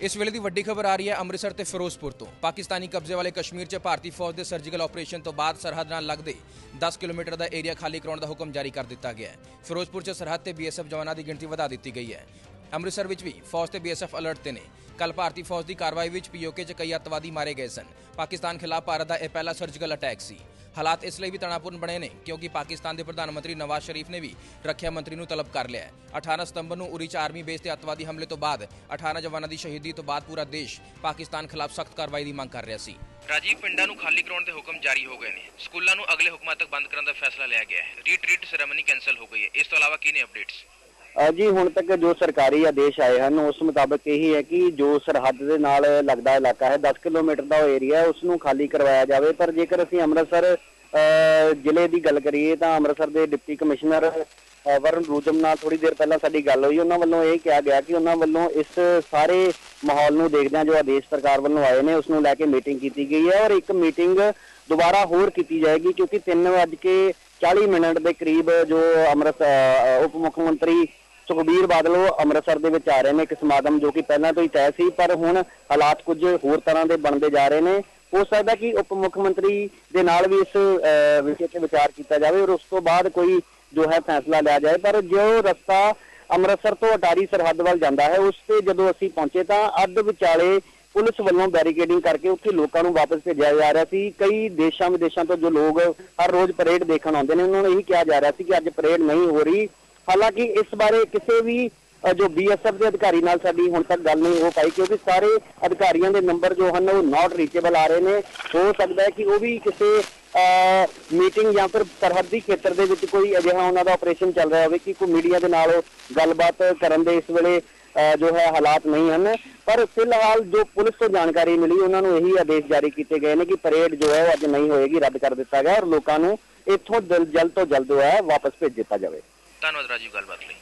ਇਸ ਵੇਲੇ ਦੀ ਵੱਡੀ ਖਬਰ ਆ ਰਹੀ ਹੈ ਅੰਮ੍ਰਿਤਸਰ ਤੇ ਫਿਰੋਜ਼ਪੁਰ ਤੋਂ। ਪਾਕਿਸਤਾਨੀ ਕਬਜ਼ੇ ਵਾਲੇ ਕਸ਼ਮੀਰ 'ਚ ਭਾਰਤੀ ਫੌਜ ਦੇ ਸਰਜੀਕਲ ਆਪਰੇਸ਼ਨ ਤੋਂ ਬਾਅਦ ਸਰਹੱਦ ਨਾਲ ਲੱਗਦੇ 10 ਕਿਲੋਮੀਟਰ ਦਾ ਏਰੀਆ ਖਾਲੀ ਕਰਾਉਣ ਦਾ ਹੁਕਮ ਜਾਰੀ ਕਰ ਦਿੱਤਾ ਗਿਆ ਹੈ। ਫਿਰੋਜ਼ਪੁਰ 'ਚ ਸਰਹੱਦ ਤੇ ਬੀਐਸਐਫ ਜਵਾਨਾਂ ਦੀ ਗਿਣਤੀ ਵਧਾ ਦਿੱਤੀ ਗਈ ਹੈ। ਅੰਮ੍ਰਿਤਸਰ ਵਿੱਚ ਵੀ ਫੌਜ ਤੇ ਬੀਐਸਐਫ ਅਲਰਟ ਤੇ ਨੇ। ਕੱਲ ਭਾਰਤੀ ਫੌਜ ਦੀ ਕਾਰਵਾਈ ਵਿੱਚ ਪੀਓਕੇ 'ਚ ਕਈ ਅੱਤਵਾਦੀ ਮਾਰੇ ਗਏ ਸਨ। ਪਾਕਿਸਤਾਨ ਖਿਲਾਫ ਭਾਰਤ ਦਾ ਇਹ ਪਹਿਲਾ ਸਰਜੀਕਲ ਅਟੈਕ ਸੀ। ਹਾਲਾਤ ਇਸ ਲਈ ਵੀ ਤਣਾਪੂਰਨ ਬਣੇ ਨੇ, ਕਿਉਂਕਿ ਪਾਕਿਸਤਾਨ ਦੇ ਪ੍ਰਧਾਨ ਮੰਤਰੀ ਨਵਾਜ਼ ਸ਼ਰੀਫ ਨੇ ਵੀ ਰੱਖਿਆ ਮੰਤਰੀ ਨੂੰ ਤਲਬ ਕਰ ਲਿਆ ਹੈ। 18 ਸਤੰਬਰ ਨੂੰ ਉਰੀ 'ਚ ਆਰਮੀ ਬੇਸ ਤੇ ਅੱਤਵਾਦੀ ਹਮਲੇ ਤੋਂ ਬਾਅਦ 18 ਜਵਾਨਾਂ ਦੀ ਸ਼ਹੀਦੀ ਤੋਂ ਬਾਅਦ ਪੂਰਾ ਦੇਸ਼ ਪਾਕਿਸਤਾਨ ਖਿਲਾਫ ਸਖਤ ਕਾਰਵਾਈ ਦੀ ਮੰਗ ਕਰ ਰਿਹਾ ਸੀ। ਰਾਜੀਵ, ਪਿੰਡਾਂ ਨੂੰ ਖਾਲੀ ਕਰਾਉਣ ਦੇ ਹੁਕਮ ਜਾਰੀ ਹੋ ਗਏ ਨੇ। ਸਕੂਲਾਂ ਨੂੰ ਅਗਲੇ ਹੁਕਮਾਂ ਤੱਕ ਬੰਦ ਕਰਨ ਦਾ ਫੈਸਲਾ ਲਿਆ ਗਿਆ ਹੈ। ਰੀਟਰੀਟ ਸੈਰੇਮਨੀ ਕੈਨਸਲ ਹੋ ਗਈ ਹੈ। ਇਸ ਤੋਂ ਇਲਾਵਾ ਕੀ ਨੇ ਅਪਡੇਟਸ ਜੀ ਹੁਣ ਤੱਕ ਜੋ ਸਰਕਾਰੀ ਆਦੇਸ਼ ਆਏ ਹਨ ਉਸ ਮੁਤਾਬਕ ਇਹੀ ਹੈ ਕਿ ਜੋ ਸਰਹੱਦ ਦੇ ਨਾਲ ਲੱਗਦਾ ਇਲਾਕਾ ਹੈ 10 ਕਿਲੋਮੀਟਰ ਦਾ ਉਹ ਏਰੀਆ ਹੈ ਉਸ ਨੂੰ ਖਾਲੀ ਕਰਵਾਇਆ ਜਾਵੇ। ਪਰ ਜੇਕਰ ਅਸੀਂ ਅੰਮ੍ਰਿਤਸਰ ਅ, ਜ਼ਿਲ੍ਹੇ ਦੀ ਗੱਲ ਕਰੀਏ ਤਾਂ ਅੰਮ੍ਰਿਤਸਰ ਦੇ ਡਿਪਟੀ ਕਮਿਸ਼ਨਰ ਵਰੁਣ ਵਰਨ ਰੂਜਮ ਨਾਲ ਥੋੜੀ ਦੇਰ ਪਹਿਲਾਂ ਸਾਡੀ ਗੱਲ ਹੋਈ ਉਹਨਾਂ ਵੱਲੋਂ ਇਹ ਕਿਹਾ ਗਿਆ ਕਿ ਉਹਨਾਂ ਵੱਲੋਂ ਇਸ ਸਾਰੇ ਮਾਹੌਲ ਨੂੰ ਦੇਖਦਿਆਂ ਜੋ ਆਦੇਸ਼ ਸਰਕਾਰ ਵੱਲੋਂ ਆਏ ਨੇ ਉਸ ਨੂੰ ਲੈ ਕੇ ਮੀਟਿੰਗ ਕੀਤੀ ਗਈ ਹੈ ਔਰ ਇੱਕ ਮੀਟਿੰਗ ਦੁਬਾਰਾ ਹੋਰ ਕੀਤੀ ਜਾਏਗੀ ਕਿਉਂਕਿ 3:40 ਮਿੰਟ ਦੇ ਕਰੀਬ ਜੋ ਅੰਮ੍ਰਿਤ ਉਪ ਮੁੱਖ ਮੰਤਰੀ ਸੁਖਬੀਰ ਬਾਦਲ ਉਹ ਅੰਮ੍ਰਿਤਸਰ ਦੇ ਵਿੱਚ ਆ ਰਹੇ ਨੇ ਇੱਕ ਸਮਾਗਮ ਜੋ ਕਿ ਪਹਿਲਾਂ ਤੋਂ ਹੀ ਤੈਅ ਸੀ ਪਰ ਹੁਣ ਹਾਲਾਤ ਕੁਝ ਹੋਰ ਤਰ੍ਹਾਂ ਦੇ ਬਣਦੇ ਜਾ ਰਹੇ ਨੇ। ਹੋ ਸਕਦਾ ਕਿ ਉਪ ਮੁੱਖ ਮੰਤਰੀ ਦੇ ਨਾਲ ਵੀ ਇਸ ਅ, ਵਿਸ਼ੇ ਤੇ ਵਿਚਾਰ ਕੀਤਾ ਜਾਵੇ ਔਰ ਉਸ ਤੋਂ ਬਾਅਦ ਕੋਈ ਜੋ ਹੈ ਫੈਸਲਾ ਲਿਆ ਜਾਏ ਪਰ ਜੋ ਰਸਤਾ ਅੰਮ੍ਰਿਤਸਰ ਤੋਂ ਅਟਾਰੀ ਸਰਹੱਦ ਵੱਲ ਜਾਂਦਾ ਹੈ ਉਸ ਤੇ ਜਦੋਂ ਅਸੀਂ ਪਹੁੰਚੇ ਤਾਂ ਅੱਧ ਵਿਚਾਲੇ ਪੁਲਿਸ ਵੱਲੋਂ ਬੈਰੀਕੇਡਿੰਗ ਕਰਕੇ ਉੱਥੇ ਲੋਕਾਂ ਨੂੰ ਵਾਪਸ ਭੇਜਿਆ ਜਾ ਰਿਹਾ ਸੀ। ਕਈ ਦੇਸ਼ਾਂ ਵਿਦੇਸ਼ਾਂ ਤੋਂ ਜੋ ਲੋਕ ਹਰ ਰੋਜ਼ ਪਰੇਡ ਦੇਖਣ ਆਉਂਦੇ ਨੇ ਉਹਨਾਂ ਨੂੰ ਇਹੀ ਕਿਹਾ ਜਾ ਰਿਹਾ ਸੀ ਕਿ ਅੱਜ ਪਰੇਡ ਨਹੀਂ ਹੋ ਰਹੀ। ਹਾਲਾਂਕਿ ਇਸ ਬਾਰੇ ਕਿਸੇ ਵੀ ਅ, ਜੋ ਬੀਐਸਐਫ ਦੇ ਅਧਿਕਾਰੀ ਨਾਲ ਸਾਡੀ ਹੁਣ ਤੱਕ ਗੱਲ ਨਹੀਂ ਹੋ ਪਾਈ ਕਿਉਂਕਿ ਸਾਰੇ ਅਧਿਕਾਰੀਆਂ ਦੇ ਨੰਬਰ ਜੋ ਹਨ ਉਹ ਨਾਟ ਰੀਚੇਬਲ ਆ ਰਹੇ ਨੇ। ਹੋ ਸਕਦਾ ਹੈ ਕਿ ਉਹ ਵੀ ਕਿਸੇ ਮੀਟਿੰਗ ਜਾਂ ਫਿਰ ਸਰਹੱਦੀ ਖੇਤਰ ਦੇ ਵਿੱਚ ਕੋਈ ਅਜਿਹਾ ਉਹਨਾਂ ਦਾ ਆਪਰੇਸ਼ਨ ਚੱਲ ਰਿਹਾ ਹੋਵੇ ਕਿ ਕੋਈ ਮੀਡੀਆ ਦੇ ਨਾਲ ਗੱਲਬਾਤ ਕਰਨ ਦੇ ਇਸ ਵੇਲੇ ਅ, ਜੋ ਹੈ ਹਾਲਾਤ ਨਹੀਂ ਹਨ। ਪਰ ਫਿਲਹਾਲ ਜੋ ਪੁਲਿਸ ਤੋਂ ਜਾਣਕਾਰੀ ਮਿਲੀ ਉਹਨਾਂ ਨੂੰ ਇਹੀ ਆਦੇਸ਼ ਜਾਰੀ ਕੀਤੇ ਗਏ ਨੇ ਕਿ ਪਰੇਡ ਜੋ ਹੈ ਉਹ ਅੱਜ ਨਹੀਂ ਹੋਏਗੀ ਰੱਦ ਕਰ ਦਿੱਤਾ ਗਿਆ ਔਰ ਲੋਕਾਂ ਨੂੰ ਇੱਥੋਂ ਜਲ- ਜਲਦ ਤੋਂ ਜਲਦ ਜੋ ਹੈ ਵਾਪਸ ਭੇਜ ਦਿੱਤਾ ਜਾਵੇ। ਧੰਨਵਾਦ ਰਾਜੀਵ ਗੱਲਬਾਤ ਲਈ।